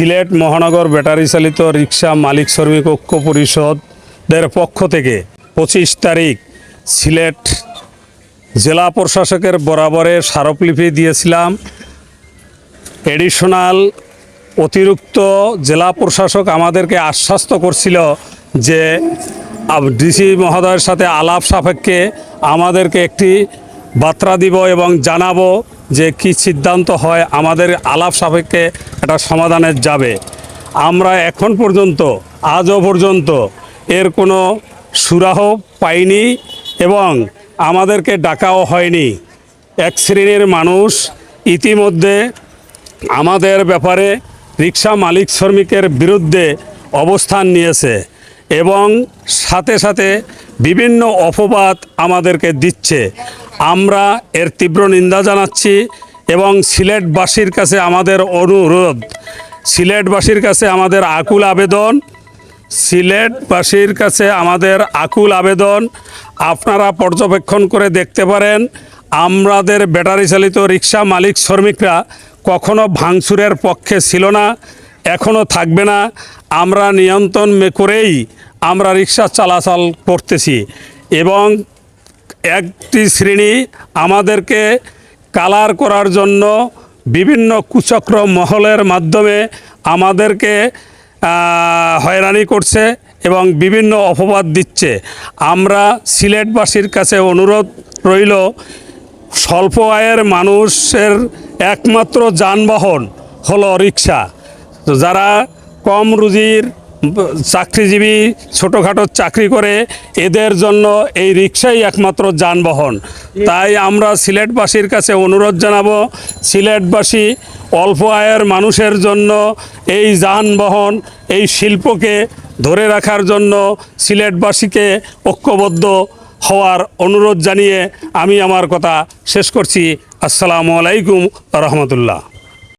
সিলেট মহানগর ব্যাটারি চালিত রিক্সা মালিক শ্রমিক ঐক্য পরিষদের পক্ষ থেকে পঁচিশ তারিখ সিলেট জেলা প্রশাসকের বরাবরে স্মারকলিপি দিয়েছিলাম। এডিশনাল অতিরিক্ত জেলা প্রশাসক আমাদেরকে আশ্বস্ত করছিল যে ডিসি মহোদয়ের সাথে আলাপ সাপেক্ষে আমাদেরকে একটি বার্তা দিব এবং জানাব যে কি সিদ্ধান্ত হয়। আমাদের আলাপ সাপেক্ষে এটা সমাধানের যাবে। আমরা এখন পর্যন্ত, আজও পর্যন্ত এর কোনো সুরাহ পাইনি এবং আমাদেরকে ডাকাও হয়নি। এক শ্রেণির মানুষ ইতিমধ্যে আমাদের ব্যাপারে রিক্সা মালিক শ্রমিকের বিরুদ্ধে অবস্থান নিয়েছে এবং সাথে সাথে বিভিন্ন অপবাদ আমাদেরকে দিচ্ছে। আমরা এর তীব্র নিন্দা জানাচ্ছি এবং সিলেটবাসীর কাছে আমাদের অনুরোধ, সিলেটবাসীর কাছে আমাদের আকুল আবেদন, সিলেটবাসীর কাছে আমাদের আকুল আবেদন। আপনারা পর্যবেক্ষণ করে দেখতে পারেন, আমাদের ব্যাটারি চালিত রিক্সা মালিক শ্রমিকরা কখনো ভাঙচুরের পক্ষে ছিল না এখনও থাকবে না। আমরা নিয়ন্ত্রণ করেই আমরা রিক্সা চলাচল করতেছি এবং একটি শ্রেণি আমাদেরকে কালার করার জন্য বিভিন্ন কুচক্র মহলের মাধ্যমে আমাদেরকে হয়রানি করছে এবং বিভিন্ন অপবাদ দিচ্ছে। আমরা সিলেটবাসীর কাছে অনুরোধ রইল, স্বল্প আয়ের মানুষের একমাত্র যানবাহন হলো রিক্সা যারা কম রুজির চাকরিজীবী ছোটোখাটো চাকরি করে, এদের জন্য এই রিক্সাই একমাত্র যানবাহন। তাই আমরা সিলেটবাসীর কাছে অনুরোধ জানাব, সিলেটবাসী অল্প আয়ের মানুষের জন্য এই যানবাহন, এই শিল্পকে ধরে রাখার জন্য সিলেটবাসীকে ঐক্যবদ্ধ হওয়ার অনুরোধ জানিয়ে আমি আমার কথা শেষ করছি। আসসালামু আলাইকুম রহমতুল্লাহ।